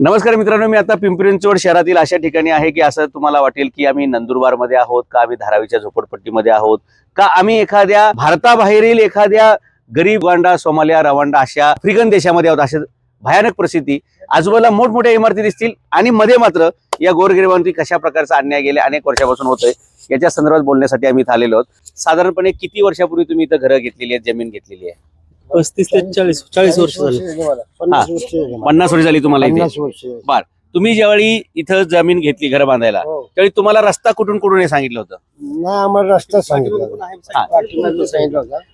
नमस्कार मित्रांनो मी आता पिंपरी शहरातील अशा ठिकाणी आहे की असं तुम्हाला वाटेल की आम्ही नंदुरबारमध्ये आहोत का आम्ही धारावीच्या झोपडपट्टीमध्ये आहोत का आम्ही एखाद्या भारताबाहेरील एखाद्या गरीब वांडा सोमालिया रवांडा अशा आफ्रिकन देशामध्ये आहोत अशा भयानक परिस्थिती. आजूबाजूला मोठमोठ्या इमारती दिसतील आणि मध्ये मात्र या गोरगरिबांची कशा प्रकारचा अन्याय गेल्या अनेक वर्षापासून होतोय याच्या संदर्भात बोलण्यासाठी आम्ही इथं आलेलो आहोत. साधारणपणे किती वर्षापूर्वी तुम्ही इथं घरं घेतलेली आहेत जमीन घेतलेली आहे? पस्तीस ते चाळीस चाळीस वर्ष झाली. हा. पन्नास वर्ष झाली. तुम्हाला इथे. तुम्ही ज्यावेळी इथं जमीन घेतली घर बांधायला हो. त्यावेळी तुम्हाला रस्ता कुठून कुठून हे सांगितलं होतं? नाही आम्हाला रस्ता सांगितला हा.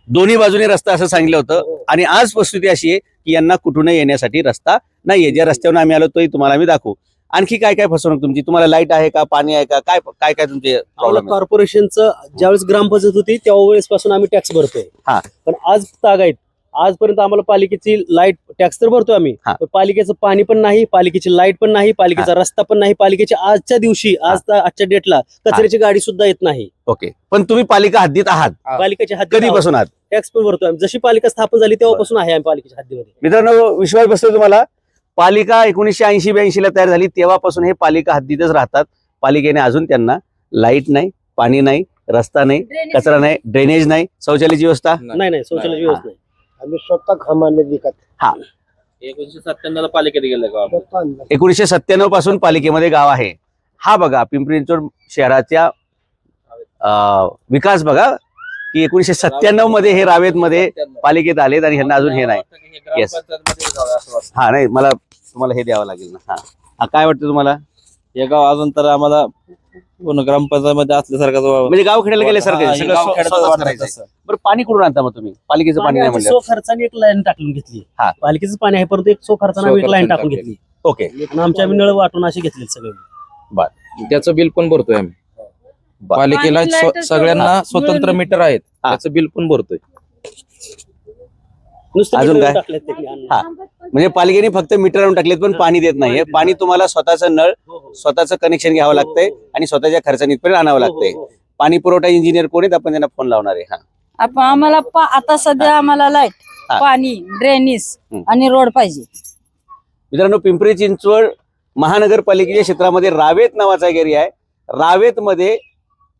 दोन्ही बाजूने रस्ता असं सांगितलं होतं. आणि आज परिस्थिती अशी आहे की यांना कुठून येण्यासाठी रस्ता नाहीये. ज्या रस्त्यावरून आम्ही आलो तोही तुम्हाला आम्ही दाखवू. आणखी काय काय फसवणूक तुमची? तुम्हाला लाइट आहे का? पाणी आहे का? काय काय काय तुमचे प्रॉब्लेम कॉर्पोरेशनचं ज्यावेळेस ग्रामपंचायत होती त्यावेळेस पासून आम्ही टॅक्स भरतोय. हा. पण आज तागायत आजपर्यंत आम्हाला पालिकेची लाइट टॅक्स तर भरतोय आम्ही. हा. पण पालिकेचं पाणी पण नाही पालिकेची लाइट पण नाही पालिकेचा रस्ता पण नाही. पालिकेच्या आजच्या दिवशी आज आजच्या डेटला कचऱ्याची गाडी सुद्धा येत नाही. ओके. पण तुम्ही पालिका हद्दीत आहात. पालिकेच्या हद्दीत कधीपासून आहात. टॅक्स पण भरतोय आम्ही. जशी पालिका स्थापन झाली तेव्हापासून आहे आम्ही पालिकेच्या हद्दीमध्ये. मित्रांनो विश्वास बसतो तुम्हाला. पालिका एकोणीसशे ऐंशी ब्याऐंशी ला तयार झाली. तेव्हापासून हे पालिका हद्दीतच राहतात. पालिकेने अजून त्यांना लाइट नाही पाणी नाही रस्ता नाही कचरा नाही. ड्रेनेज नाही. शौचालयाची व्यवस्था? नाही नाही. शौचालयाची व्यवस्था नाही. आम्ही स्वतः खमाने विकत. एकोणीशे सत्त्याण्णव पालिकेत गेले गाव स्वतः आणलं. एकोणीसशे सत्त्याण्णवपासून पालिकेमध्ये गाव आहे. हा बघा पिंपरी चिंचवड शहराच्या अं, विकास बघा की एकोणीसशे सत्त्याण्णवमध्ये हे रावेत मध्ये पालिकेत आलेत आणि ह्यांना अजून हे नाही. Yes. हा नाही मला तुम्हाला हे द्यावं लागेल ना. हा. हा काय वाटतं तुम्हाला? हे गाव अजून तर आम्हाला पूर्ण ग्रामपंचायत मध्ये असल्यासारखं म्हणजे गाव खेळायला गेल्यासारखं आहे. सगळं स्व- स्वतःच वाटत करायचंय. बरं पाणी कुठून आणता मग तुम्ही? पालिकेचं पाणी नाही पाणी म्हणलं. सो खर्चाने एक लाईन टाकून घेतली. हा. पालिकेचं पाणी आहे परंतु एक सो खर्चाने एक लाईन टाकून घेतली. ओके. आणि आमच्या आम्ही नळ वाटून असे घेतले सगळे. त्याचं बिल पण भरतोय आम्ही. बर. पालिकेला पाणी स्व- लाइट सगळ्यांना स्वतंत्र मीटर आहेत. हा. त्याचं बिल पण भरतोय. नुसतं अजून काय? टाकलेत त्यांनी आणून. हा. म्हणजे पालिकेने फक्त मीटर आणून टाकलेत पण पाणी देत नाहीये पाणी तुम्हाला स्वतःचं नळ स्वतःचं कनेक्शन घ्यावं लागतंय आणि स्वतःच्या खर्चाने इथपर्यंत आणावं लागतंय. पाणी पुरवठा इंजिनियर कोण आहेत? आपण त्यांना फोन लावणार आहे. हा. आपण आम्हाला पा- आता सध्या आम्हाला लाइट हा. पाणी ड्रेनेज हम्म. आणि रोड पाहिजे. मित्रांनो पिंपरी चिंचवड महानगरपालिकेच्या क्षेत्रामध्ये रावेत नावाचा एक एरिया आहे. रावेत मध्ये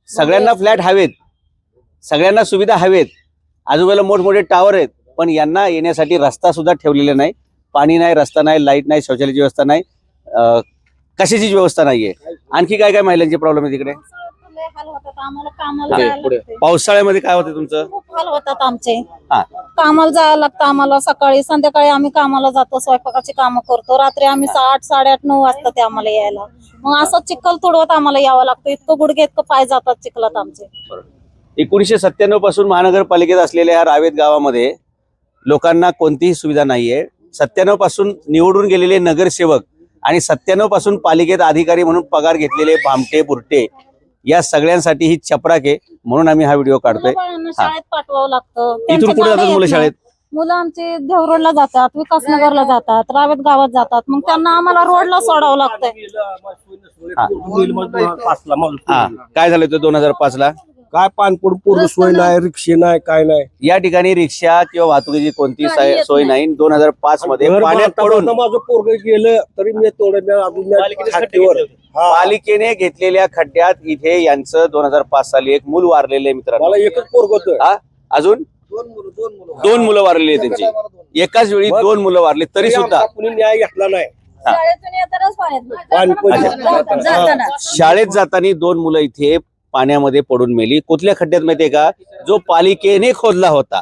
सगळ्यांना फ्लॅट हवेत. सगळ्यांना सुविधा हवेत. आजूबाजूला मोठमोठे टावर आहेत. पण यांना येण्यासाठी रस्ता सुद्धा ठेवलेला नाही. पाणी नाही रस्ता नाही लाइट नाही शौचालयाची व्यवस्था नाही. कशाचीच व्यवस्था नाहीये. आणखी काय काय महिलांचे प्रॉब्लेम आहे तिकडे. पावसाळ्यामध्ये काय होतं तुमचं? खूप हाल होतात आमचे. हा. कामाला जायला लागतं आम्हाला. सकाळी संध्याकाळी आम्ही कामाला जातो स्वयंपाकाची कामं करतो. रात्री आम्ही सा- आठ साडेआठ नऊ वाजता ते आम्हाला यायला. मग असं चिखल तुडवत आम्हाला यावं लागतं. इतकं गुडघे इतकं पाय जातात चिखलात आमचे. एकोणीसशे सत्त्याण्णवपासून महानगरपालिकेत असलेल्या ह्या रावेत गावामध्ये लोकांना कोणतीही सुविधा नाहीये. सत्त्याण्णवपासून निवडून गेलेले नगरसेवक आणि सत्त्याण्णवपासून पालिकेत अधिकारी म्हणून पगार घेतलेले भामटे बुरटे या सगळ्यांसाठी ही चपराक आहे म्हणून आम्ही हा व्हिडिओ काढतोय. शाळेत पाठवावं लागतं. इथून कुठे जातात मुलं शाळेत. मुलं आमचे देवरोडला जातात विकासनगरला जातात रावेत गावात जातात. मग त्यांना आम्हाला रोडला सोडावं लागतंय. हा. काय झालं होतं दोन हजार पाच ला काय पानपूर पूर्ण सोय नाही. रिक्षे नाही काय नाही. या ठिकाणी रिक्षा किंवा वाहतुकीची कोणती साय- येत सोय नाही. दोन हजार पाच मध्ये घर पाण्यात बांधता पडून बांधता माझं पोरग गेलं तरी मी नाही, अजून मी खाटीवर. हा. पालिकेने घेतलेल्या खड्ड्यात इथे यांचं दोन हजार पाच साली एक मूल वारलेलं आहे मित्रांनो. मला एकच पोरग होतं. हा? अजून? दोन मुलं वारलेली आहेत त्यांची. एकाच वेळी मग- दोन मुलं वारली तरी सुद्धा. आमचा कुणी न्याय घेतला नाही. शाळेतून येतानाच पाण्यात. पाणी पण- जाताना- जाताना. शाळेत जाताना दोन मुलं इथे पाण्यामध्ये पडून मेली. कुठल्या खड्ड्यात माहितीये का? जो पालिकेने खोदला होता.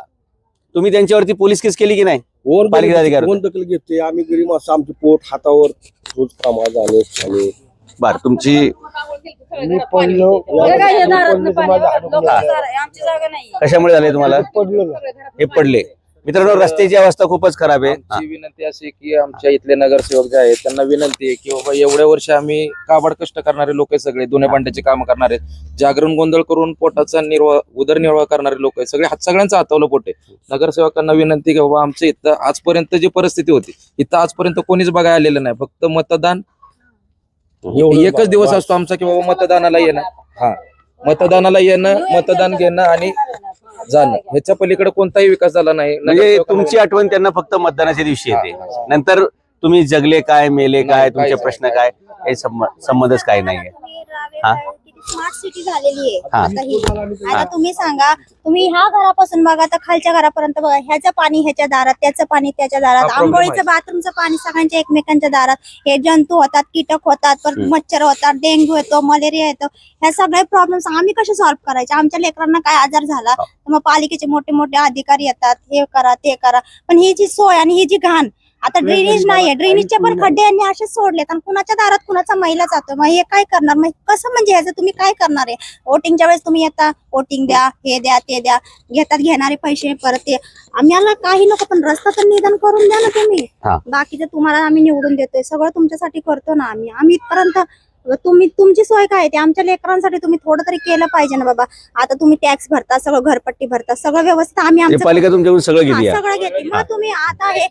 तुम्ही त्यांच्यावरती पोलीस केस केली की नाही? कोण पालिकेचा अधिकारी कोण दखल घेते आम्ही गरीब असं आमचं पोट हातावर रोज कामाला जाणे खाणे. बर तुमची मी पडलो. पडलो. तर आमची जागा नाही. कशामुळे झाले तुम्हाला? पडलो ना. हे पडले. मित्रांनो रस्त्याची अवस्था खूपच खराब आहे. हा. आमची विनंती अशी आहे की आमच्या इथले नगरसेवक जे आहेत त्यांना विनंती आहे की बाबा एवढ्या वर्ष आम्ही काबाड कष्ट करणारे लोक आहेत सगळे दोन्ही भांड्याचे काम करणारे जागरण गोंधळ करून पोटाचा निर्वाह उदरनिर्वाह करणारे लोक आहेत. सगळे सगळ्यांचं हातावलं पोट आहे. नगरसेवकांना विनंती आहे की बाबा आमच्या इथं आजपर्यंत जी परिस्थिती होती इथं आजपर्यंत कोणीच बघायला आलेलं नाही. फक्त मतदान एवढं एकच दिवस असतो आमचा की बाबा मतदानाला येणं. हा. मतदानाला येणं मतदान घेणं आणि जाणं ह्याच्या पलीकडे कोणताही विकास झाला नाही. म्हणजे तुमची आठवण त्यांना फक्त मतदानाच्या दिवशी येते. नंतर तुम्ही जगले काय मेले काय तुमचे प्रश्न. काय हे संब- संबंधच काही नाहीये. हा. स्मार्ट सिटी झालेली आहे हा. आता ही आता तुम्ही सांगा तुम्ही ह्या घरापासून बघा तर खालच्या घरापर्यंत बघा ह्याचं पाणी ह्याच्या दारात त्याचं पाणी त्याच्या दारात हा, problem आंघोळीचं आहे. बाथरूमचं पाणी सगळ्यांच्या एकमेकांच्या दारात हे जंतू होतात कीटक होतात परत. मच्छर होतात डेंग्यू येतो मलेरिया येतो ह्या सगळे प्रॉब्लेम्स आम्ही कसे सॉल्व्ह करायचे आमच्या लेकरांना काय आजार झाला तर मग पालिकेचे मोठे मोठे अधिकारी येतात हे करा ते करा पण ही जी सोय आणि ही जी घाण आता ड्रेनेज नाहीये. ड्रेनेजचे पण खड्डे यांनी असेच सोडलेत आणि कुणाच्या दारात कुणाचा महिला जातो? मग हे काय करणार? मग कसं म्हणजे ह्याचं तुम्ही काय करणार आहे? वोटिंगच्या वेळेस तुम्ही येता वोटिंग द्या हे द्या ते द्या. घेतात घेणारे पैसे परत ते. आम्हाला काही नको पण रस्ता तर निदान करून द्या ना तुम्ही. बाकीचं तुम्हाला आम्ही निवडून देतोय. सगळं तुमच्यासाठी करतो ना आम्ही. आम्ही इथपर्यंत तुम्ही तुमची सोय काय ते आमच्या लेकरांसाठी तुम्ही थोडं तरी केलं पाहिजे ना बाबा. आता तुम्ही टॅक्स भरता सगळं घरपट्टी भरता सगळं व्यवस्थित आम्ही हे आमचं पालिका तुमच्याकडून सगळं हा, घेते सगळं घेते. मग तुम्ही आता हे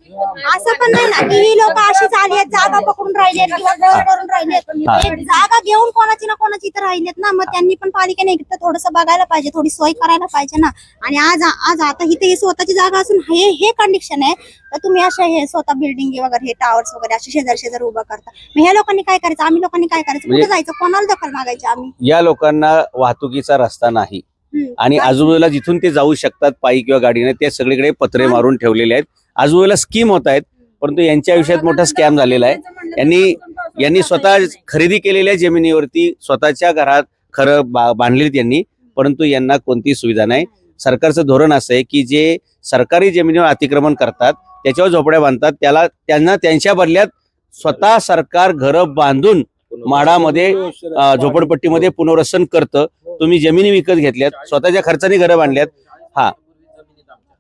असं पण नाही ना की ही लोक अशीच आली आहेत जागा पकडून राहिलेत किंवा करून राहिलेत हा. जागा घेऊन कोणाची ना कोणाची इथं राहिलेत ना मग त्यांनी पण पालिकेने इथं थोडस बघायला पाहिजे थोडी सोय करायला पाहिजे ना. आणि आज आज आता इथे ही स्वतःची जागा असून हे हे कंडिशन आहे. तर तुम्ही अशा हे स्वतः बिल्डिंग वगैरे हे टावर्स वगैरे असे शेजार शेजार उभं करता. मग ह्या लोकांनी काय करायचं? आम्ही लोकांनी काय करायचं? म्हणजे- कुठे जायचं? कोणाला दखल मागायची आम्ही? या लोकांना वाहतुकीचा रस्ता नाही. हम्म. आणि आजूबाजूला जिथून ते जाऊ शकतात पायी किंवा गाडीने ते सगळीकडे पत्रे मारून ठेवलेले आहेत. आजूबाजूला स्कीम होत आहेत परंतु यांच्या आयुष्यात मोठा स्कॅम झालेला आहे. यांनी यांनी स्वतः खरेदी केलेल्या जमिनीवरती स्वतःच्या घरात खरं बा- बांधलेली त्यांनी परंतु यांना कोणती सुविधा नाही. सरकारचं धोरण असं आहे की जे सरकारी जमिनीवर अतिक्रमण करतात त्याच्यावर झोपड्या बांधतात त्याला त्यांना त्यांच्या बदल्यात स्वतः सरकार घरं बांधून माडामध्ये झोपडपट्टीमध्ये पुनर्वसन करतं. तुम्ही जमिनी विकत घेतल्यात स्वतःच्या खर्चाने घरं बांधल्यात. हा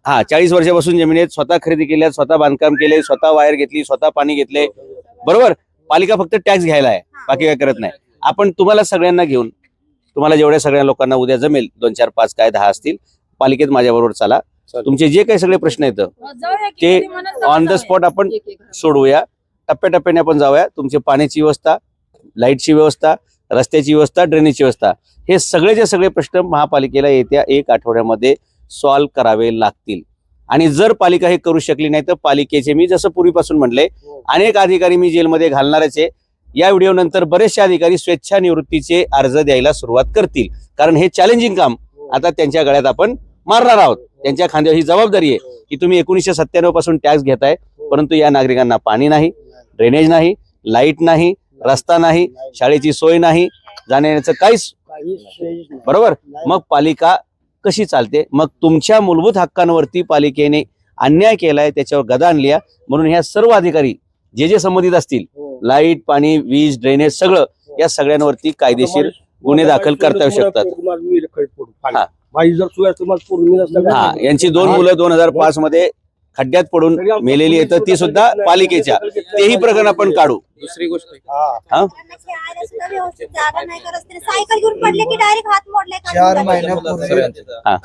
हा. चाळीस वर्षापासून जमिनी आहेत स्वतः खरेदी केल्यात स्वतः बांधकाम केले स्वतः वायर घेतली स्वतः पाणी घेतले. बरोबर? पालिका फक्त टॅक्स घ्यायला आहे. बाकी काय करत नाही. आपण तुम्हाला सगळ्यांना घेऊन तुम्हाला जेवढ्या सगळ्या लोकांना उद्या जमेल दोन चार पाच काय दहा असतील पालिकेत माझ्याबरोबर चला. तुमचे जे काही सगळे प्रश्न येतं ते ऑन द स्पॉट आपण सोडवूया. टप्प्याटप्प्याने आपण जाऊया. तुमची पाण्याची व्यवस्था लाईटची व्यवस्था रस्त्याची व्यवस्था ड्रेनेजची व्यवस्था. हे सगळेचे सगळे प्रश्न महापालिकेला येत्या एक आठवड्यामध्ये सॉल्व्ह करावे लागतील. आणि जर पालिका हे करू शकली नाही तर पालिकेचे मी जसं पूर्वीपासून म्हणले अनेक अधिकारी मी जेलमध्ये घालणारच आहे. या व्हिडिओ नंतर बरेचसे अधिकारी स्वेच्छा निवृत्तीचे अर्ज द्यायला सुरुवात करतील. कारण हे चॅलेंजिंग काम आता त्यांच्या गळ्यात आपण मारणार आहोत. त्यांच्या खांद्यावर ही जबाबदारी आहे की तुम्ही एकोणीसशे सत्त्याण्णवपासून टॅक्स घेताय परंतु या नागरिकांना पाणी नाही ड्रेनेज नाही लाइट नाही रस्ता नाही शाळेची सोय नाही जाण्याचं काहीच बरोबर? मग पालिका कशी चालते? मग तुमच्या मूलभूत हक्कांवरती पालिकेने अन्याय केलाय त्याच्यावर गदा आणली. म्हणून ह्या सर्व अधिकारी जे जे संबंधित असतील लाइट पाणी वीज ड्रेनेज सगळं या सगळ्यांवरती कायदेशीर गुन्हे दाखल करता येऊ शकतात. हा. हा? यांची दोन मुलं दोन हजार पाच मध्ये खड्ड्यात पडून मेलेली येतं ती सुद्धा पालिकेच्या तेही प्रकरण आपण काढू दुसरी गोष्ट हा. चार? महिन्यापूर्वी.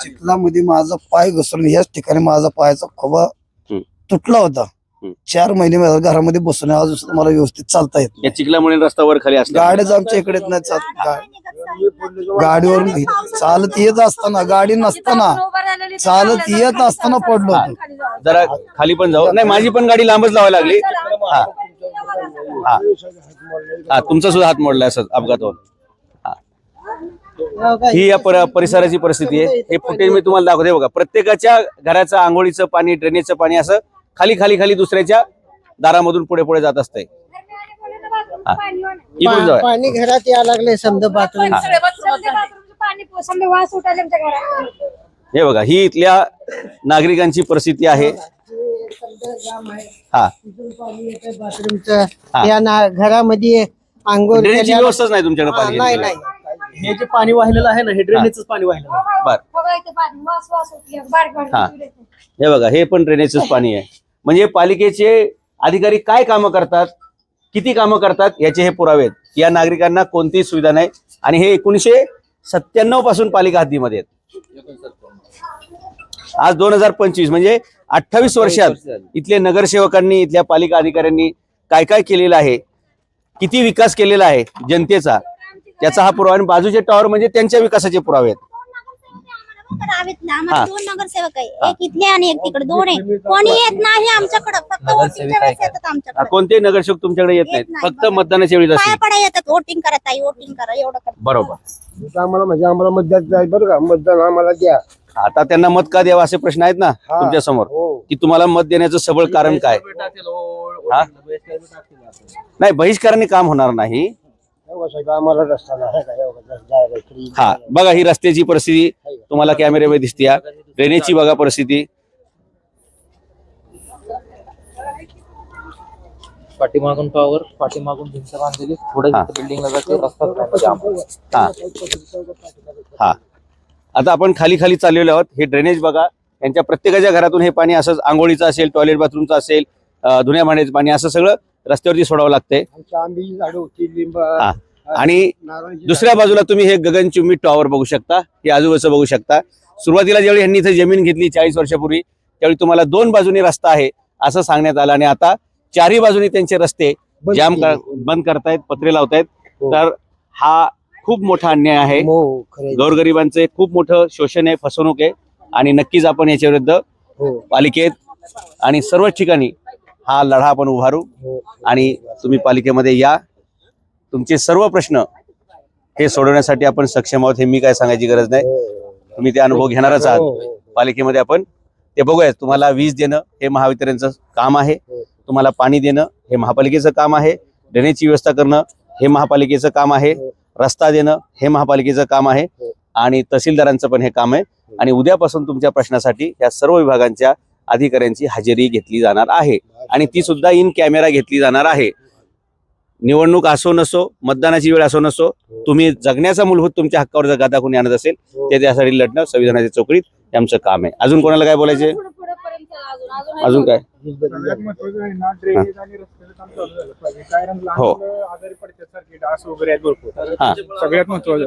चिखलामध्ये माझा पाय घसरून याच ठिकाणी माझा पायाचा खोबा हम्म. तुटला होता. चार महिने माझ्या घरामध्ये बसून सुद्धा मला व्यवस्थित चालता येत चिखलामुळे रस्त्यावर खाली असतात गाड्याच आमच्या इकडे नाही चालत गा- नाही निघत साईडला. गाडीवरून चालत येत असताना गाडी नसताना चालत येत असताना पडलो. होतो जरा खाली पण जाऊ. नाही माझी पण गाडी लांबच लावायला लागली. हा हा. हा. तुमचा सुद्धा हात मोडला असं अपघात होऊन हा. ही या पर- परिसराची परिस्थिती आहे. हे फुटेज मी तुम्हाला दाखवते बघा. प्रत्येकाच्या घराचं आंघोळीचं पाणी ड्रेनेजचं पाणी असं खाली खाली खाली दुसऱ्याच्या दारामधून पुढे पुढे जात असतंय. हा. जाऊया. पाणी घरात यायला लागले समजा बाथरूम. पाणी समजा वास उठायला आमच्या घरात. हे बघा ही इथल्या नागरिकांची परिस्थिती आहे. हा बाथरूमचं. हा. या ना घरामध्ये आंघोळ व्यवस्थाच नाही तुमच्याकडे हा, नाही पाणी नाही हे जे पाणी वाहिलेलं आहे ना हे ड्रेनेजच पाणी वाहिलेलं आहे. बर. बघा इथे पाणी वास वास उठले बारीक हा. बारीक येते. हे बघा हे पण ड्रेनेजच पाणी आहे. म्हणजे पालिकेचे अधिकारी काय कामं करतात? किती कामं करतात याचे हे पुरावे आहेत. या नागरिकांना कोणतीही सुविधा नाही. आणि हे एकोणीशे सत्त्याण्णवपासून पालिका हद्दीमध्ये आहेत. आज दोन हजार पंचवीस म्हणजे अठ्ठावीस वर्षात इथले नगरसेवकांनी इथल्या पालिका अधिकाऱ्यांनी काय काय केलेलं आहे? किती विकास केलेला आहे जनतेचा? त्याचा हा पुरावा आणि बाजूचे टॉवर म्हणजे त्यांच्या विकासाचे पुरावे आहेत. हा. आम्हाला दोन नगरसेवक आहे. एक इथले आणि एक तिकडे दोन आहे. कोणी येत नाही आमच्याकडे. फक्त वोटिंगच्या वेळेस येतात हा, आमच्याकडे कोणतेही नगरसेवक तुमच्याकडे येत नाहीत. नाही, फक्त. मतदानाच्या वेळी पाया असतील. पडा येतात. वोटिंग करा ताई वोटिंग करा. एवढं बरोबर. आम्हाला म्हणजे आम्हाला मतदान द्या बरं का? मतदान आम्हाला द्या. आता त्यांना मत का द्यावं असे प्रश्न आहेत ना तुमच्यासमोर? हो. की तुम्हाला मत देण्याचं सबळ कारण काय? हा? नाही बहिष्काराने काम होणार नाही. एवढं साहेब आम्हाला रस्ता नाही. हा बघा ही रस्त्याची परिस्थिती. तुम्हाला कॅमेऱ्यामध्ये दिसते या. ड्रेनेजची बघा परिस्थिती. पाठीमागून टॉवर पाठीमागून भिंत बांधलेली. पुढे. बिल्डिंगला जाते. हा. हा. आता आपण खाली खाली चाललेलो आहोत. हे ड्रेनेज बघा. यांच्या प्रत्येकाच्या घरातून हे पाणी असंच आंघोळीचं असेल टॉयलेट बाथरूमचं असेल धुण्या भांड्याचं पाणी असं सगळं रस्त्यावरती सोडावं लागतंय. झाडं होती लिंब. आणि दुसऱ्या बाजूला तुम्ही हे गगनचुंबी टॉवर बघू शकता हे आजूबाजूचं बघू शकता. सुरुवातीला ज्यावेळी यांनी इथे जमीन घेतली चाळीस वर्षापूर्वी त्यावेळी तुम्हाला दोन बाजूनी रस्ता आहे असं सांगण्यात आलं. आणि आता चारही बाजूनी त्यांचे रस्ते जाम बंद करतायत पत्रे लावतायत. हो. तर हा खूप मोठा अन्याय आहे. हो गोरगरिबांचे खूप मोठं शोषण आहे फसवणूक आहे. आणि नक्कीच आपण याच्या विरुद्ध हो. पालिकेत आणि सर्वच ठिकाणी हा लढा आपण उभारू. आणि तुम्ही पालिकेमध्ये या. तुमचे सर्व प्रश्न हे सोडवण्यासाठी आपण सक्षम आहोत हे मी काय सांगायची गरज नाही. तुम्ही ते अनुभव घेणारच आहात. हो, पालिकेमध्ये आपण ते बघूया तुम्हाला वीज देणं हे महावितरणचं काम आहे. तुम्हाला पाणी देणं हे महापालिकेचं काम आहे. ड्रेनेजची व्यवस्था करणं हे महापालिकेचं काम आहे. रस्ता देणं हे महापालिकेचं काम आहे. आणि तहसीलदारांचं पण हे काम आहे. आणि उद्यापासून तुमच्या प्रश्नासाठी या सर्व विभागांच्या अधिकाऱ्यांची हजेरी घेतली जाणार आहे. आणि ती सुद्धा इन कॅमेरा घेतली जाणार आहे. निवडणूक असो नसो मतदानाची वेळ असो नसो तुम्ही जगण्याचा मूलभूत तुमच्या हक्कावर जर गादा कोणी आणत असेल ते त्यासाठी लढणं संविधानाच्या चौकडीत हे आमचं काम आहे. अजून कोणाला काय बोलायचे अजून काय? सगळ्यात महत्वाचं आहे ना ड्रेनेज आणि रस्त्याचं काम चालू झालं पाहिजे. कारण लहान हो. हा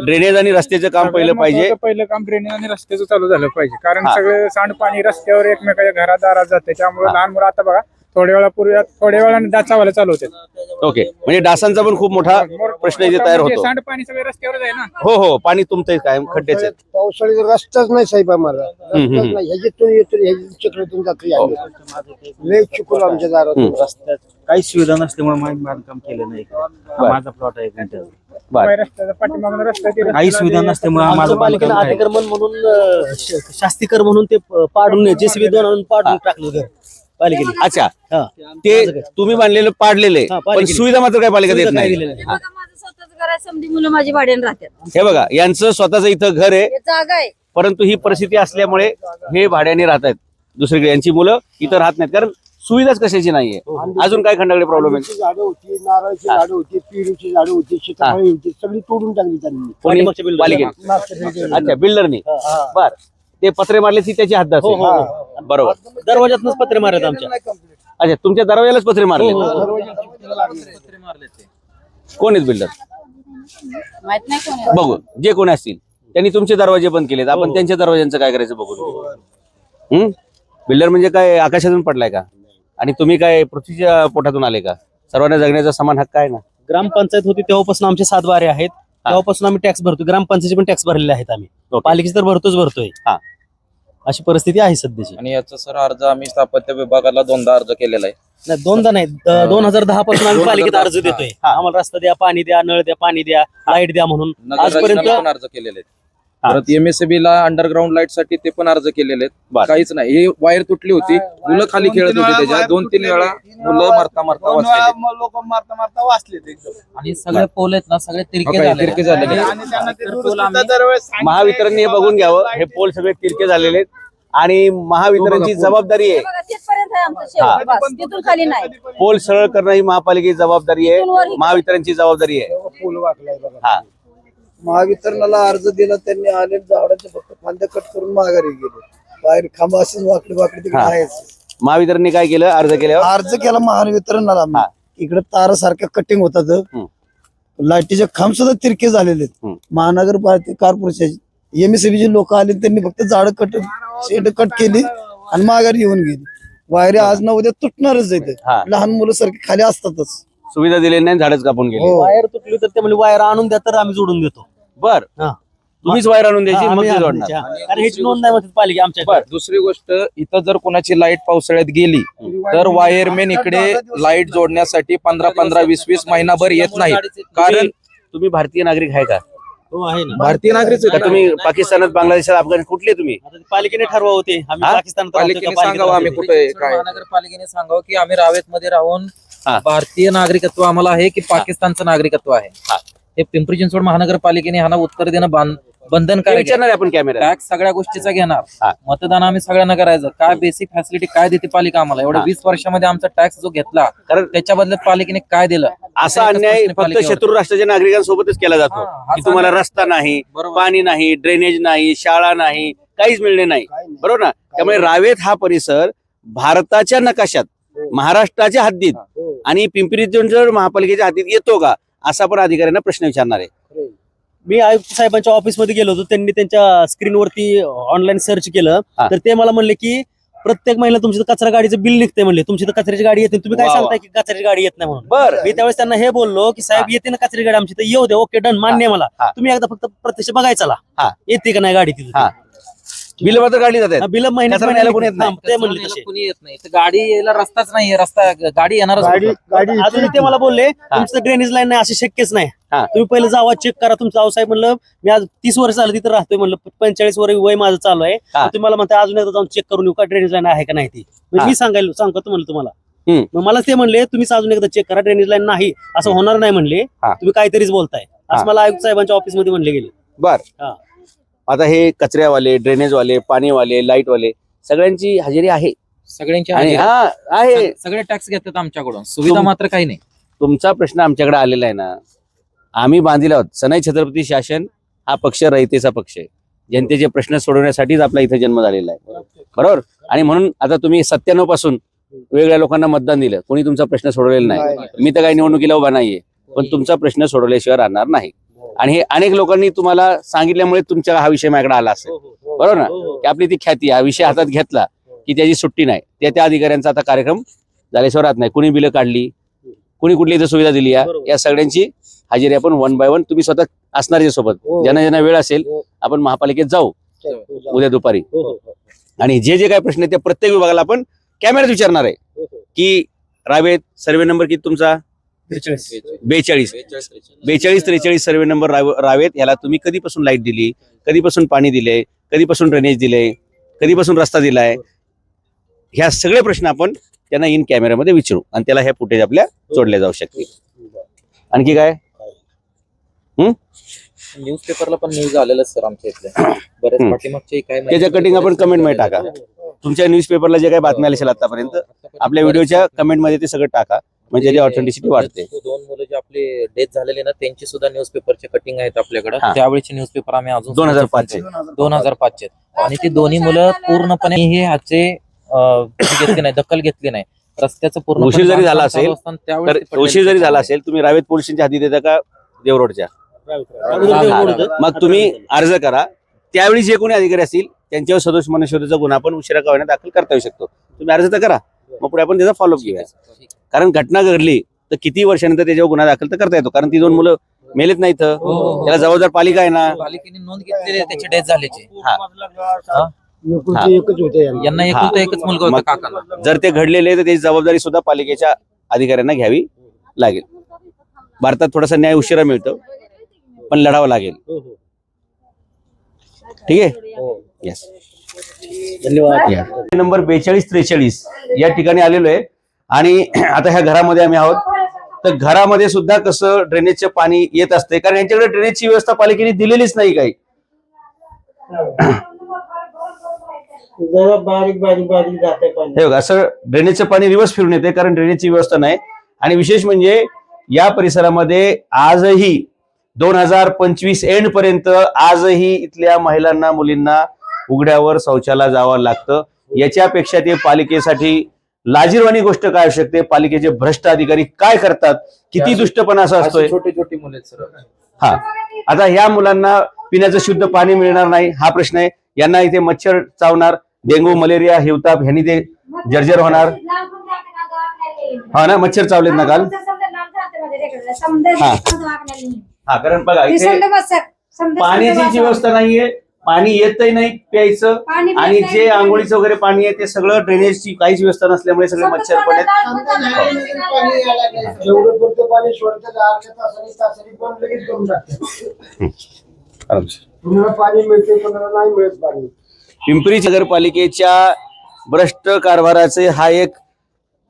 ड्रेनेज आणि रस्त्याचं काम पहिलं पाहिजे. पहिलं काम ड्रेनेज आणि रस्त्याचं चालू झालं पाहिजे. कारण हा. सगळे सांडपाणी रस्त्यावर एकमेकाच्या घरात दारात जाते. त्यामुळे हा. लहान मुलं आता बघा थोड्या वेळापूर्वी थोड्या वेळाने डास चावायला चालू होते. ओके. म्हणजे डासांचा पण खूप मोठा प्रश्न इथे तयार होतो. सांडपाणी सगळे रस्त्यावरच आहे ना? हो हो. पाणी तुमचं कायम खड्डेच आहेत. पावसाळी रस्ताच नाही साहेब आम्हाला. हम्म. रस्ताच नाही. ह्याच्यातून येतो ह्याच्या चिखलातून जातो लय चिखल आमच्या. रस्त्यात. काही सुविधा नसल्यामुळे माझं बांधकाम केलं नाही. माझा प्लॉट आहे काही सुविधा नसल्यामुळे माझं आहे. अतिक्रमण म्हणून शास्तीकर म्हणून ते पाडून जेसीबी दोन पाडून टाकलं घर पालिकेने अच्छा. हा. ते तुम्ही बांधलेलं पाडलेले हा, पण पालिकेने. सुविधा मात्र काय पालिका देत सुविधा काय नाही. दिलेलं नाही. बघा, माझं स्वतःच घर आहे समधी मुलं माझी भाड्याने राहतात. हे बघा यांचं स्वतःचं इथं घर आहे. हे जागा आहे. परंतु ही परिस्थिती असल्यामुळे हे भाड्याने राहत आहेत. दुसरीकडे यांची मुलं इथं राहत नाहीत. कारण सुविधाच कशाची नाहीये. अजून काय खंडाकडे प्रॉब्लेम आहे? आंब्याची झाडं होती नारळाची झाडं होती पेरूची झाडं होती सीताफळी होती सगळी तोडून टाकली त्यांनी. कोणी? पाठीमागच्या building. पालिकेने. मागच्या building. अच्छा बिल्डरनी बर. ते पत्रे मारले ती त्याची हद्द हो, असेल हो, हो. बरोबर. दरवाजातनच पत्रे मारत आमच्या अच्छा तुमच्या दरवाजालाच पत्रे मारले? कोण आहेत बिल्डर? माहीत नाही कोणी. हो. बघू जे कोणी असतील. त्यांनी तुमचे दरवाजे बंद केलेत. आपण त्यांच्या दरवाज्यांचं काय करायचं बघून हम्म बिल्डर म्हणजे काय आकाशातून पडलाय का? आणि तुम्ही काय पृथ्वीच्या पोटातून आले का? सर्वांना जगण्याचा समान हक्क आहे ना? ग्रामपंचायत होती तेव्हापासून आमचे सात बारे आहेत. तेव्हापासून आम्ही टॅक्स भरतो. ग्रामपंचायतीचे पण टॅक्स भरलेले आहेत आम्ही. ओके. पालिकेचे तर भरतोच भरतोय. हा. अशी परिस्थिती आहे सध्याची. आणि याचा सर अर्ज आम्ही स्थापत्य विभागाला दोनदा अर्ज केलेला आहे. नाही दोनदा नाही. द- दोन हजार दहा पासून आम्ही पालिकेत अर्ज देतोय. आम्हाला रस्ता द्या पाणी द्या नळ द्या पाणी द्या लाइट द्या म्हणून. नगर आजपर्यंत रचनेला पण अर्ज केलेले आहेत. परत एमएसबी ला अंडरग्राऊंड लाइटसाठी ते पण अर्ज केलेले बर. आहेत काहीच नाही. ही वायर तुटली होती. मुलं खाली खेळत होती त्याच्या दोन तीन वेळा मुलं मारता मारता वाचलेली लोक मारता मारता वाचले एकदम. आणि सगळे पोल आहेत ना सगळे तिरके. तिरके झालेले आहेत. आणि त्यांना ते दुरुस्तीचा दरवेळेस महावितरणने हे बघून घ्यावं. हे पोल सगळे तिरके झालेले आहेत. आणि महावितरणची जबाबदारी आहे. बघा, तिथपर्यंत आहे आमचं. शेवट. बस तिथून खाली नाही. पोल सरळ करणं ही महापालिकेची जबाबदारी आहे. महावितरणची जबाबदारी आहे. पूल वाकलाय बघा. हा. महावितरणाला अर्ज दिला त्यांनी आले झाडाचे फक्त फांद्या कट करून माघारी गेले. बाहेर खांब असेच वाकडे वाकडे तिकडे. आहेच महावितरणने काय केलं? अर्ज केल्यावर? अर्ज केला महावितरणाला. हा. इकडे तारासारख्या कटिंग होतात हम्म. लाईटीचे खांब सुद्धा तिरके झालेले आहेत. हम्म. महानगरपालिका कॉर्पोरेशन एमएसबीचे लोक आले त्यांनी फक्त झाड कट शेड कट केली आणि माघारी येऊन गेली. वायरे आज ना उद्या तुटणारच आहेत. हा. लहान मुलं सारखे खाली असतातच. सुविधा दिली नाही झाडच कापून गेले. हो. वायर तुटली तर ते म्हणजे वायर आणून द्या तर आम्ही जोडून देतो. बर. हा. तुम्हीच वायर आणून द्यायची मग आम्ही ते आणून जोडणार. द्यायची. कारण ह्याची नोंद नाही पालिका आमच्या दुसरी गोष्ट इथं जर कोणाची लाइट पावसाळ्यात गेली तर वायरमॅन इकडे लाइट जोडण्यासाठी पंधरा पंधरा वीस वीस महिनाभर येत नाहीत. कारण तुम्ही भारतीय नागरिक आहे का? हो आहे ना. भारतीय नागरिक का तुम्ही पाकिस्तानात बांगलादेशात अफगाण कुठले तुम्ही? आता ते पालिकेने ठरवा होते. आम्ही हा? पाकिस्तानात राहतो का पालिकेने पालिकेत सांगावं आम्ही राहतो? कुठे आहे, काय? महानगरपालिकेने सांगावं की आम्ही रावेत मध्ये राहून हा. भारतीय नागरिकत्व आम्हाला आहे की पाकिस्तानचं नागरिकत्व आहे? हा. हे पिंपरी चिंचवड महानगरपालिकेने ह्यांना उत्तर देणं बांध- बंधनकारक आहे. विचारणार आहे आपण कॅमेरा टॅक्स सगळ्या गोष्टीचा घेणार. हा. मतदान आम्ही सगळ्यांना करायचं. काय बेसिक फॅसिलिटी काय देते पालिका आम्हाला? एवढ्या हा. वीस वर्षामध्ये आमचा टॅक्स जो घेतला कारण त्याच्या बदल्यात पालिकेने काय दिलं? असा एकच अन्याय प्रश्न फक्त पालिकेवर. शत्रू राष्ट्राच्या नागरिकांसोबतच केला जातो. हा, हा की तुम्हाला रस्ता नाही बरोबर. पाणी नाही ड्रेनेज नाही शाळा नाही काहीच मिळणे नाही. बरोबर ना? त्यामुळे रावेत हा परिसर भारताच्या नकाशात महाराष्ट्राच्या हद्दीत आणि पिंपरी चिंचवड महापालिकेच्या हद्दीत येतो का? असा पण अधिकाऱ्यांना प्रश्न विचारणार आहे. मी आयुक्त साहेबांच्या ऑफिसमध्ये गेलो होतो त्यांनी त्यांच्या स्क्रीनवरती ऑनलाईन सर्च केलं. हा. तर ते मला म्हणले की प्रत्येक महिला तुमची तर कचरा गाडीचं बिल निघते म्हणले. तुमची तर कचऱ्याची गाडी येत तुम्ही काय वा, वा. सांगताय की कचऱ्याची गाडी येत नाही म्हणून? बर. मी त्यावेळेस त्यांना हे बोललो की साहेब येते ना कचऱ्याची गाडी आमची तर येऊ दे ओके डन मान्य आहे मला. हा. तुम्ही एकदा फक्त प्रत्यक्ष बघायचा हा. येते का नाही गाडी तिथे? हा. बिल मात्र काढली जातात. बिल महिन्यात न्यायला कोणी येत नाही. ते म्हणले कचरा तसे. न्यायला कुणी येत नाही. तर गाडी यायला रस्ताच नाही रस्ता गाडी येणारच गाडी कुठं? गाडी अजून ते मला बोलले तुमचं ड्रेनेज लाईन नाही असं शक्यच नाही. हा. तुम्ही पहिले जावा चेक करा. तुमचं अहो साहेब म्हणलं मी आज तीस वर्ष झालं तिथं राहतोय. म्हणलं पंचेचाळीस वर्ष वय माझं चालू आहे. हा. तुम्ही मला म्हणता अजून एकदा जाऊन चेक करून येऊ का? ड्रेनेज लाईन आहे का नाही ती? हा. मी सांगायला सांगतो म्हणलं तुम्हाला. हम्म. मग मला ते म्हणले तुम्हीच अजून एकदा चेक करा. ड्रेनेज लाईन नाही. असं होणार नाही. म्हणले हा. तुम्ही काहीतरीच बोलताय. हा. असं मला आयुक्त साहेबांच्या ऑफिसमध्ये म्हणले गेले. बर. हा. आता हे कचऱ्यावाले ड्रेनेजवाले पाणीवाले लाईटवाले सगळ्यांची हजेरी आहे. सगळ्यांची आणि. हा आहे. सग- सगळे टॅक्स घेतात आमच्याकडून. सुविधा तुम- मात्र काही नाही. तुमचा प्रश्न आमच्याकडे आलेला आहे ना आम्ही बांधलेला आहोत. सनई छत्रपती शासन हा पक्ष रयतेचा पक्ष आहे. जनतेचे प्रश्न सोडवण्यासाठीच आपला इथे जन्म झालेला आहे. बरोबर? आणि म्हणून आता तुम्ही सत्त्याण्णवपासून वेगळ्या लोकांना मतदान दिलं. कोणी तुमचा प्रश्न सोडवलेला नाही. मी तर काही निवडणुकीला उभा नाहीये. पण तुमचा प्रश्न सोडवल्याशिवाय राहणार नाही. आणि हे अनेक लोकांनी तुम्हाला सांगितल्यामुळे तुमचा हा विषय माझ्याकडे आला असेल. बरोबर ना? की आपली ती ख्याती हा विषय हातात घेतला की त्याची सुट्टी नाही. त्या त्या अधिकाऱ्यांचा आता कार्यक्रम झाल्याशिवाय राहत नाही. कुणी बिलं काढली? कुणी कुठली इथं सुविधा दिली या? सगळ्यांची हजेरी आपण वन बाय वन तुम्ही स्वतः असणार सोबत. हो. ज्यांना ज्यांना वेळ असेल आपण महापालिकेत जाऊ. उद्या दुपारी. हो, हो, हो. आणि जे जे काही प्रश्न आहेत त्या प्रत्येक विभागाला आपण कॅमेऱ्यात विचारणार आहे. हो, हो. की रावेत सर्वे नंबर किती तुमचा? बेचाळीस. बेचाळीस. त्रेचाळीस. सर्वे नंबर राव- रावेत. याला तुम्ही कधीपासून लाइट दिली? कधीपासून पाणी दिले? कधीपासून ड्रेनेज दिले? कधीपासून रस्ता दिलाय? ह्या सगळे प्रश्न आपण त्यांना इन कॅमेऱ्यामध्ये विचारू आणि त्याला हे फुटेज आपल्या जोडले जाऊ शकतील. आणखी काय? न्यूजपेपरला पण न्यूज आलेलं सर आमच्या इथले. बरेच हम्म. पाठीमागचे काय त्याच्या कटिंग आपण कमेंटमध्ये टाका. तुमच्या न्यूजपेपरला जे काही बातम्या आल्या असेल आतापर्यंत आपल्या व्हिडिओच्या कमेंटमध्ये ते सगळं टाका. म्हणजे त्याची ऑथेंटिसिटी वाढते. दोन मुलं जे आपले डेथ झालेले ना त्यांची सुद्धा न्यूजपेपरचे कटिंग आहेत आपल्याकडे. हा. त्यावेळेचे न्यूजपेपर आम्ही अजून दोन हजार पाचचे दोन हजार पाचचे आणि ती दोन्ही मुलं पूर्णपणे हे ह्याचे हे घेतली नाही दखल घेतली नाही. रस्त्याचं पूर्ण उशीर जरी झाला असेल, तर उशीर जरी झाला असेल तुम्ही रावेत पोलीस स्टेशनच्या हाती देता का देवरोडच्या. मग तुम्ही अर्ज करा. त्यावेळी जे कोणी अधिकारी असतील त्यांच्यावर सदोष मनुष्यवधाचा गुन्हा आपण उशिरा का दाखल करता येऊ शकतो. तुम्ही अर्ज तर करा. मग पुढे आपण त्याचा फॉलोअप घेऊया. कारण घटना घडली तर किती वर्षानंतर त्याच्यावर गुन्हा दाखल तर करता येतो? कारण ती दोन मुलं मेलेत नाही तर हो, हो. त्याला जबाबदार पालिका आहे ना? पालिकेने नोंद घेतलेली आहे त्याची डेथ झाल्याची. होते यांना. एकूण एकच मुलगा होता काकांना. जर ते घडलेले तर त्याची जबाबदारी सुद्धा पालिकेच्या अधिकाऱ्यांना घ्यावी लागेल. भारतात थोडासा न्याय उशिरा मिळतो पण लढावं लागेल. हो, हो. ठीक आहे? येस धन्यवाद. नंबर बेचाळीस त्रेचाळीस या ठिकाणी आलेलो आहे. आणि आता ह्या घरामध्ये आम्ही आहोत. तर घरामध्ये सुद्धा कसं ड्रेनेजचे पाणी येत असते कारण यांच्याकडे ड्रेनेजची व्यवस्था पालिकेने दिलेलीच नाही काही. जरा बारीक बारीक बारीक जाते पाणी. हे बघा असं ड्रेनेजचं पाणी रिव्हर्स फिरून येते कारण ड्रेनेजची व्यवस्था नाही. आणि विशेष म्हणजे या परिसरामध्ये आजही दोन हजार पंचवीस एंड पर्यंत आजही इथल्या महिलांना मुलींना उघड्यावर शौचाला जावं लागतं. याच्यापेक्षा ते पालिकेसाठी लाजीरवाणी गोष्ट काय असू शकते? पालिकेचे भ्रष्ट अधिकारी काय करतात? किती दुष्टपणा असा असतोय? छोटे छोटे मुले हा. आता ह्या मुलांना पिण्याचं शुद्ध पाणी मिळणार नाही हा प्रश्न आहे. यांना इथे मच्छर चावणार डेंगू मलेरिया हिवताप ह्यांनी ते जर्जर होणार. हा ना मच्छर चावलेत ना काल? हा. हा कारण बघा इथे पाण्याची व्यवस्था नाहीये पाणी येतही नाही प्यायचं आणि जे आंघोळीचं वगैरे पाणी आहे ते सगळं ड्रेनेजची काहीच व्यवस्था नसल्यामुळे सगळे मच्छर पाणी पिंपरी नगरपालिकेच्या भ्रष्ट कारभाराचे हा एक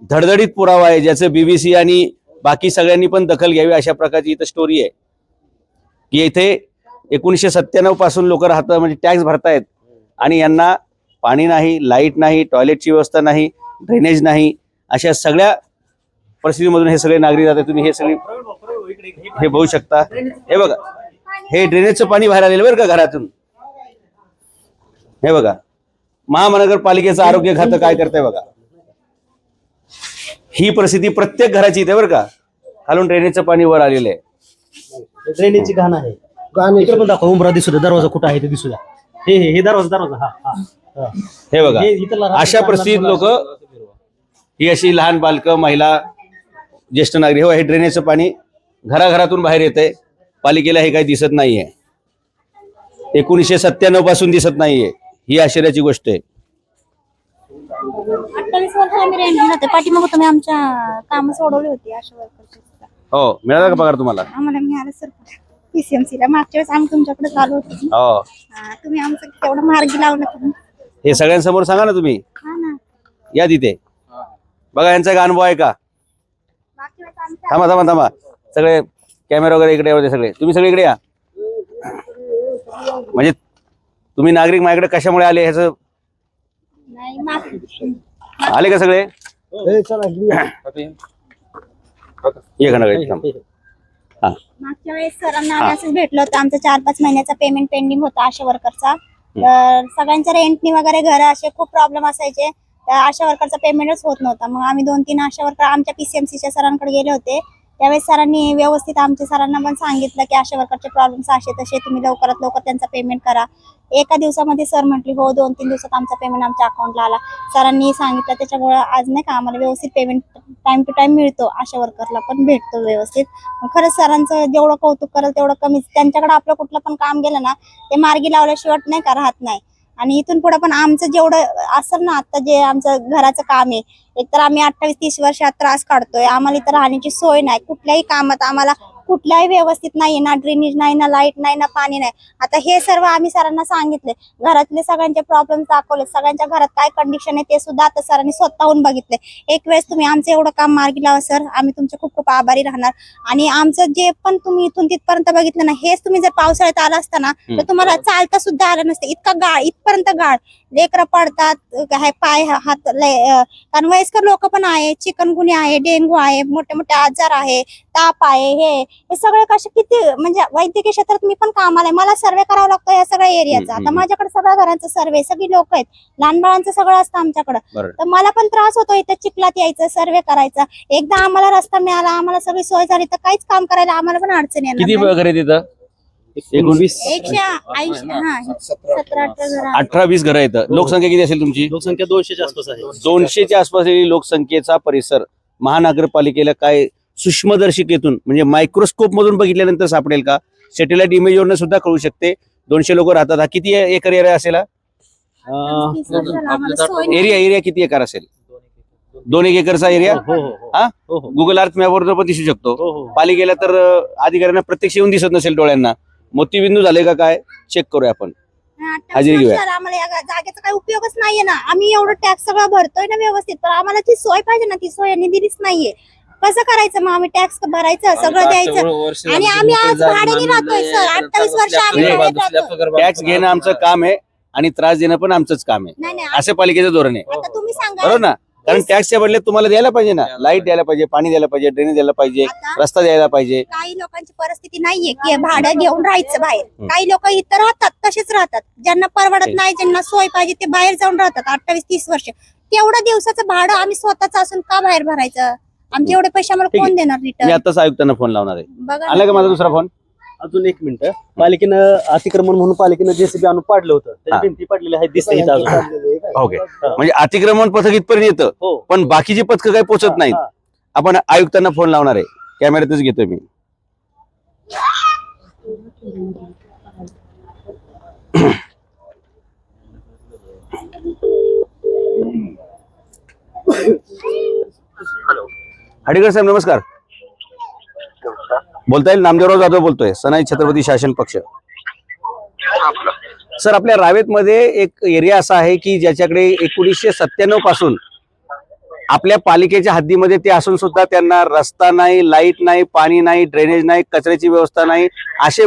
धडधडीत पुरावा आहे ज्याचं बीबीसी आणि बाकी सगळ्यांनी पण दखल घ्यावी अशा प्रकारची इथं स्टोरी आहे. की इथे एकोणीसशे सत्त्याण्णवपासून लोक राहतात म्हणजे टॅक्स भरतायत. आणि यांना पाणी नाही लाइट नाही टॉयलेटची व्यवस्था नाही ड्रेनेज नाही अशा सगळ्या परिस्थितीमधून हे सगळे नागरिक जाते तुम्ही हे सगळे हे बघू शकता. हे बघा. हे ड्रेनेजचं पाणी बाहेर आलेलं बरं का घरातून. हे बघा. महानगरपालिकेचं आरोग्य खातं काय करतंय बघा. ही परिस्थिती प्रत्येक घराची इथे बरं का. खालून ड्रेनेजचं पाणी वर आलेलं आहे. ड्रेनेजची घाण आहे. इकडे पण दाखवा उमरा दिसू द्या दरवाजा कुठं आहे ते दिसू द्या. हे हे हे दरवाजा दरवाजा हा हा. हा. हे. बघा हे इथला राहतो अशा मुलं लोक ही अशी लहान बालकं महिला ज्येष्ठ नागरिक हो हे ड्रेनेजचं पाणी घराघरातून बाहेर येतंय. पालिकेला हे काही दिसत नाहीये. एकोणीसशे सत्त्याण्णवपासून दिसत नाहीये. ही आश्चर्याची गोष्ट आहे. अठ्ठावीस पाठीमागं तुम्ही आमच्या काम सोडवली होती वर्करची हो मिळाला का पगार तुम्हाला? आम्हाला मिळालं सर पीसीएमसी ला मागच्या वेळेस आम्ही तुमच्याकडे चालू होतो. हो. हा, तुम्ही आमचं तेवढं मार्गी लावलं तुम्ही. हे सगळ्यांसमोर सांगा ना तुम्ही. हा ना. या तिथे. बघा यांचा एक अनुभव आहे का मागच्या वेळेस आमच्या थांबा थांबा थांबा. सगळे कॅमेरा वगैरे इकडे होते सगळे. तुम्ही सगळे इकडे या. म्हणजे तुम्ही नागरिक माझ्याकडे कशामुळे आले ह्याचं? नाही माग- आले का सगळे? चला इकडे या. थांब. हा मागच्या वेळेस सरांना आम्ही असंच भेटलो होतं. आमचा चार पाच महिन्याचा पेमेंट पेंडिंग होता आशा वर्करचा तर सगळ्यांच्या रेंटनी वगैरे घर असे खूप प्रॉब्लेम असायचे. तर आशा वर्करचा पेमेंटच होत नव्हता. मग आम्ही दोन तीन आशा वर्कर आमच्या पीसीएमसीच्या सरांकडे गेले होते. त्यावेळेस सरांनी व्यवस्थित आमच्या सरांना पण सांगितलं की आशा वर्करचे प्रॉब्लेम्स असे तसे तुम्ही लवकरात लवकर त्यांचा पेमेंट करा. एका दिवसामध्ये सर म्हटले हो दोन तीन दिवसात आमचा पेमेंट आमच्या अकाउंटला आला. सरांनी सांगितलं त्याच्यामुळे आज नाही का आम्हाला व्यवस्थित पेमेंट टाइम टू टाइम मिळतो आशा वर्करला पण भेटतो व्यवस्थित. खरंच सरांचं जेवढं कौतुक करेल तेवढं कमीच. त्यांच्याकडे आपलं कुठलं पण काम गेलं ना ते मार्गी लावल्याशिवाय नाही का राहत नाही. आणि इथून पुढे पण आमचं जेवढं असेल ना आता जे आमचं घराचं काम आहे एकतर आम्ही अठ्ठावीस तीस वर्षात त्रास काढतोय. आम्हाला इथं राहण्याची सोय नाही. कुठल्याही कामात आम्हाला कुठल्याही व्यवस्थित नाही ना ड्रेनेज नाही ना लाइट नाही ना पाणी नाही. आता हे सर्व आम्ही सरांना सांगितले. घरातले सगळ्यांचे प्रॉब्लेम दाखवले. सगळ्यांच्या घरात काय कंडिशन आहे ते सुद्धा आता सरांनी स्वतःहून बघितले. एक वेळेस तुम्ही आमचं एवढं काम मार्गी लावा सर. आम्ही तुमचे खूप खूप आभारी राहणार. आणि आमचं जे पण तुम्ही इथून तिथपर्यंत बघितलं ना हेच तुम्ही जर पावसाळ्यात आला असता ना तर तुम्हाला चालता सुद्धा आलं नसतं. इतका गाळ इथपर्यंत गाळ. लेकरं पडतात पाय हात कारण वयस्कर लोक पण आहे. चिकनगुन्या आहे डेंगू आहे मोठे मोठे आजार आहे ताप आहे हे. हे सगळे कसे किती म्हणजे वैद्यकीय क्षेत्रात मी पण कामाला आहे. मला सर्वे करावा लागतो या सगळ्या एरियाचा आता. माझ्याकडे सगळ्या घरांचा सर्वे सगळी लोक आहेत. लहान बाळांचं सगळं असतं आमच्याकडे. तर मला पण त्रास होतो इथं चिखलात यायचं सर्वे करायचा. एकदा आम्हाला रस्ता मिळाला आम्हाला सगळी सोय झाली तर काहीच काम करायला आम्हाला पण अडचण येणार किती तिथं एकोणवीस एकशे ऐंशी हा. सतरा अठरा घर आहे. अठरा वीस घरं येतं लोकसंख्या किती असेल तुमची? लोकसंख्या दोनशेच्या आसपास आहे. दोनशेच्या आसपास लोकसंख्येचा परिसर. महानगरपालिकेला काय सूक्ष्मदर्शिकेतून म्हणजे मायक्रोस्कोप मधून बघितल्यानंतर सापडेल का? सॅटेलाइट इमेजवरनं सुद्धा कळू शकते. दोनशे लोक राहतात. हा किती एकर एरिया असेल हा? एरिया एरिया किती एकर असेल? दोन एक एकरचा एरिया हो हो हो हा? गुगल अर्थ मॅपवर पण दिसू शकतो. हो हो पालिकेला तर अधिकाऱ्यांना प्रत्यक्ष येऊन दिसत नसेल डोळ्यांना. मोतीबिंदू झाले का काय? चेक करूया आपण. हजेरी घेऊया. आम्हाला. या जागेचा काही उपयोगच नाहीये ना. आम्ही एवढं टॅक्स सगळं भरतोय ना व्यवस्थित. पण आम्हाला ती सोय पाहिजे ना. ती सोय यांनी दिलीच नाहीये. कसं करायचं मग आम्ही टॅक्स भरायचं सगळं द्यायचं? आणि आम्ही आज भाड्याने राहतोय सर. अठ्ठावीस वर्ष आम्ही भाड्याने टॅक्स घेणं आमचं काम आहे आणि त्रास देणं पण आमचंच काम आहे. असं पालिकेचं धोरण आहे. आता तुम्ही सांगा. बरोबर ना? कारण टॅक्सच्या बदल्यात तुम्हाला द्यायला पाहिजे ना? लाइट द्यायला पाहिजे पाणी द्यायला पाहिजे ड्रेनेज द्यायला पाहिजे आता रस्ता द्यायला पाहिजे. काही लोकांची परिस्थिती नाहीये की भाडं घेऊन राहायचं बाहेर. काही लोक इथं राहतात तसेच राहतात. ज्यांना परवडत. नाही ज्यांना सोय पाहिजे ते बाहेर जाऊन राहतात. अठ्ठावीस तीस वर्ष. तेवढं दिवसाचं भाडं आम्ही स्वतःच असून का बाहेर भरायचं? आमचे एवढे पैसे आम्हाला ठीक आहे. कोण देणार मी रिटर्न आताच आयुक्तांना फोन लावणार आहे. बघा आला का माझा दुसरा फोन अजून एक मिनिट. पालिकेनं अतिक्रमण म्हणून पालिकेनं जेसीबी आणून पाडलं होतं. त्याच्या भिंती पाडलेल्या आहेत दिसते ओके. म्हणजे अतिक्रमण पथक इथपर्यंत येतं. हो. पण बाकीची पथक काही पोहोचत नाहीत. आपण आयुक्तांना फोन लावणार आहे. कॅमेऱ्यातच घेतोय मी. हॅलो. हडीकर साहेब नमस्कार. बोलता येईल नामदेवराव जाधव बोलतोय सनाई छत्रपती शासन पक्ष. सर आपल्या रावेतमध्ये एक एरिया असा आहे की ज्याच्याकडे एकोणीसशे सत्त्याण्णवपासून आपल्या पालिकेच्या हद्दीमध्ये ते असून सुद्धा त्यांना रस्ता नाही लाइट नाही पाणी नाही ड्रेनेज नाही कचऱ्याची व्यवस्था नाही असे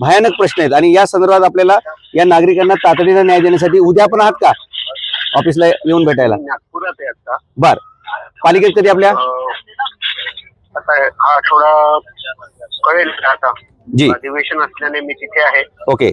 भयानक प्रश्न आहेत. आणि या संदर्भात आपल्याला या नागरिकांना तातडीने न्याय देण्यासाठी उद्या पण आहात का? ऑफिसला येऊन भेटायला. नागपुरात आहे आता. बर. पालिकेत कधी आपल्या? आता हा आठवडा कळेल आता? जी. अधिवेशन असल्याने मी तिथे आहे. ओके.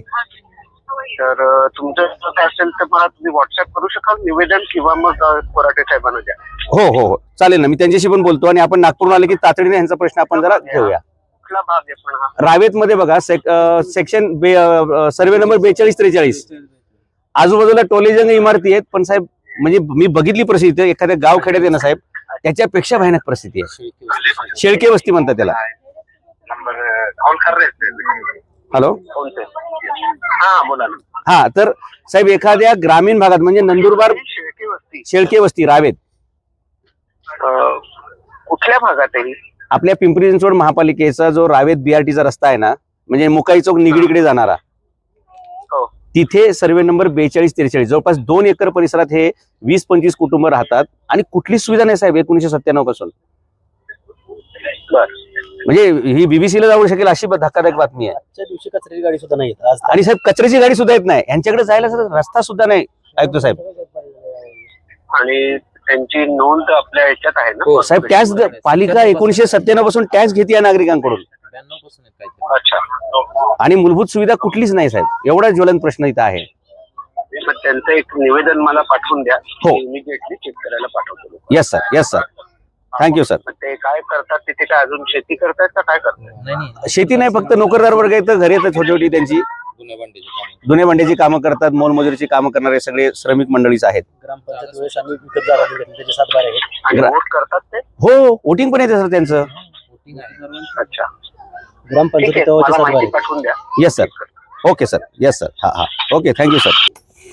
तर तुमचं काय असेल तर मला तुम्ही व्हॉट्सअप करू शकाल? निवेदन किंवा मग कोराटे साहेबांना द्या. हो हो हो. चालेल ना. मी त्यांच्याशी पण बोलतो आणि आपण नागपूरला आले की तातडीने यांचा प्रश्न आपण जरा घेऊया. कुठला भाग आहे पण हा? रावेत मध्ये बघा सेक- अं, सेक्शन बे अं, सर्वे नंबर बेचाळीस त्रेचाळीस. आजूबाजूला टोलेजंग इमारती आहेत पण साहेब म्हणजे मी बघितली परिस्थिती एखाद्या गाव खेड्यात आहे ना साहेब? त्याच्यापेक्षा भयानक परिस्थिती आहे. शेळके वस्ती. म्हणतात त्याला. नंबर कॉल कर रहे हॅलो? हा हा तर साहेब एखाद्या ग्रामीण भागात म्हणजे नंदुरबार शेळके वस्ती. शेळके वस्ती रावेत. अं, कुठल्या भागात आहे ही? आपल्या पिंपरी चिंचवड महापालिकेचा जो रावेत बीआरटीचा रस्ता आहे ना म्हणजे मुकाई चौक निगडीकडे जाणारा. तिथे सर्वे नंबर बेचाळीस त्रेचाळीस जवळपास दोन एकर परिसरात हे वीस पंचवीस कुटुंब राहतात. आणि कुठलीच सुविधा नाही साहेब एकोणीशे सत्त्याण्णवपासून. बर म्हणजे ही बीबीसीला जाऊ शकेल अशी धक्कादायक बातमी आहे. दिवशी कचऱ्याची गाडी सुद्धा नाही आणि साहेब कचऱ्याची गाडी सुद्धा येत नाही. यांच्याकडे जायला सर रस्ता सुद्धा नाही. ऐकतो साहेब. आणि त्यांची नोंद आपल्या ह्याच्यात आहे ना? हो, साहेब टॅक्स पालिका एकोणीशे सत्त्याण्णवपासून टॅक्स घेते या नागरिकांकडून. ब्याण्णवपासून आहेत काहीतरी. अच्छा. आणि मूलभूत सुविधा कुठलीच नाही साहेब. एवढा ज्वलन प्रश्न इथं आहे. त्यांचं एक निवेदन मला पाठवून द्या. हो. इमिजिएटली चेक करायला पाठवतो. Yes sir yes sir thank you sir ते काय करतात तिथे काय अजून शेती करतायत का काय करतायत? नाही नाही. शेती नाही फक्त नोकरदार वर्ग येतं घरी येतं छोटी छोटी त्यांची. जुन्या भांडीची कामं. दुने भांड्याची कामं करतात मोलमजुरीची कामं करणारे सगळे श्रमिक मंडळीच आहेत. ग्रामपंचायत वेळेस आम्ही विकत जागा घेतली त्याचे सात बारे आहेत. आणि ग्रा- वोट करतात ते? हो वोटिंग पण येते सर त्यांचं. voting आहे. अच्छा. Gram panchayat yes sir okay sir yes sir हा हा. ओके थँक्यू सर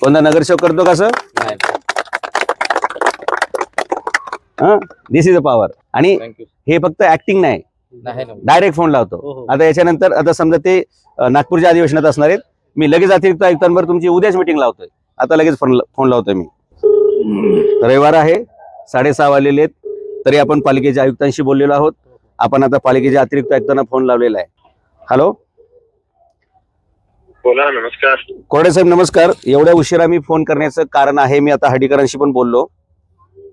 कोणता नगरसेवक करतो का सर हा? दिस इज अ पॉवर आणि हे फक्त ऍक्टिंग नाही. डायरेक्ट फोन हो, लावतो. हो. आता याच्यानंतर आता समजा ते नागपूरच्या अधिवेशनात असणार आहेत. मी लगेच अतिरिक्त आयुक्तांवर तुमची उद्याच मिटिंग लावतोय. आता लगेच फोन फोन लावतोय मी. रविवार आहे. साडेसहा वाजलेले आहेत. तरी आपण पालिकेच्या आयुक्तांशी बोललेलो आहोत. आपण आता पालिकेच्या अतिरिक्त आयुक्तांना फोन लावलेला आहे. हॅलो बोला नमस्कार. कोरडे साहेब नमस्कार. एवढ्या उशिरा मी फोन करण्याचं कारण आहे मी आता हडीकरांशी पण बोललो.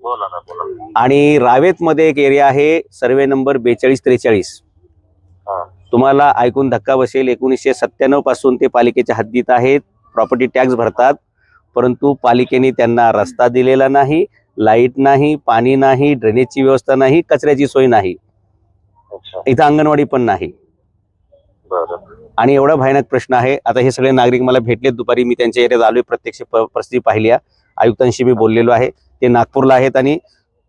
बोला ना बोला. आणि रावेतमध्ये एक एरिया आहे सर्वे नंबर बेचाळीस त्रेचाळीस. हा. तुम्हाला ऐकून धक्का बसेल एकोणीसशे सत्त्याण्णवपासून ते पालिकेच्या हद्दीत आहेत प्रॉपर्टी टॅक्स भरतात परंतु पालिकेने त्यांना रस्ता दिलेला नाही लाइट नाही पाणी नाही ड्रेनेजची व्यवस्था नाही कचऱ्याची सोय नाही. इथं अंगणवाडी पण नाही. आणि एवढा भयानक प्रश्न आहे. आता हे सगळे नागरिक मला भेटलेत दुपारी. मी त्यांच्या एरियात आलोय. प्रत्यक्ष परिस्थिती पाहिली आहे. आयुक्तांशी मी बोललेलो आहे. ते नागपूरला आहेत आणि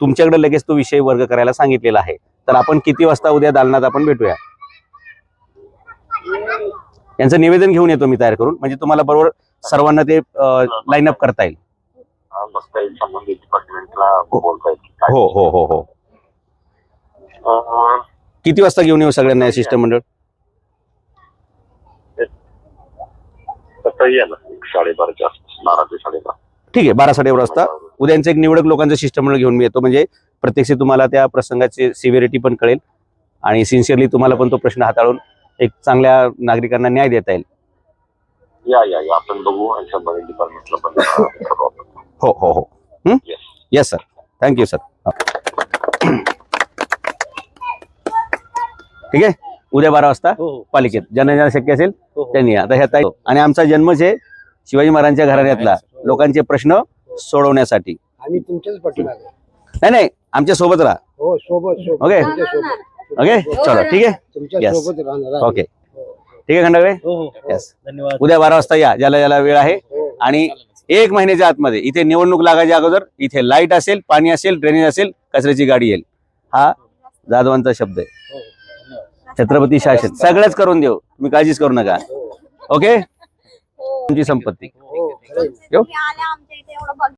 तुमच्याकडे लगेच तो विषय वर्ग करायला सांगितलेला आहे. तर आपण किती वाजता उद्या दालनात आपण भेटूया? यांचं निवेदन घेऊन येतो मी तयार करून. म्हणजे तुम्हाला बरोबर सर्वांना ते लाईन अप करता येईल. हा. हो हो हो किती वाजता घेऊन येऊ सगळ्यांना शिष्टमंडळ? या एक साडेबाराच्या आसपास बारा ते साडेबारा. ठीक आहे बारा साडेबारा वाजता. उद्यांचं एक निवडक लोकांचं शिष्टमंडळ घेऊन मी येतो. म्हणजे प्रत्यक्ष तुम्हाला त्या प्रसंगाची सिव्हिरिटी पण कळेल आणि सिन्सिअरली तुम्हाला पण तो प्रश्न हाताळून एक चांगल्या नागरिकांना न्याय देता येईल. या या या. आपण बघू आणि संबंधित डिपार्टमेंटला पण अं, करू आपण. हो हो हो. येस सर थँक्यू सर ठीक आहे? उद्या बारा वाजता हो हो. पालिकेत. ज्यांना ज्यांना शक्य असेल हो. त्यांनी या. आता ह्या ताई आणि आमचा जन्मच आहे शिवाजी महाराजांच्या घराण्यातला लोकांचे प्रश्न सोडवण्यासाठी. आम्ही तुमच्याच पाठीमागे. नाही नाही आमच्यासोबत राहा. हो सोबत ओके? ओके? चलो ठीक आहे? तुमच्या Yes. सोबत राहणार आहे. ओके. ठीक आहे खंडागळे? हो हो. हो. Yes. धन्यवाद. उद्या बारा वाजता या ज्याला ज्याला वेळ आहे. आणि एक महिन्याच्या आतमध्ये इथे निवडणूक लागायच्या अगोदर इथे लाइट असेल पाणी असेल ड्रेनेज असेल कचऱ्याची गाडी येईल. हा जाधवांचा शब्द आहे. हो. छत्रपती शासन. सगळंच करून देऊ. तुम्ही काळजीच करू नका. हो. ओके? तुमची संपत्ती.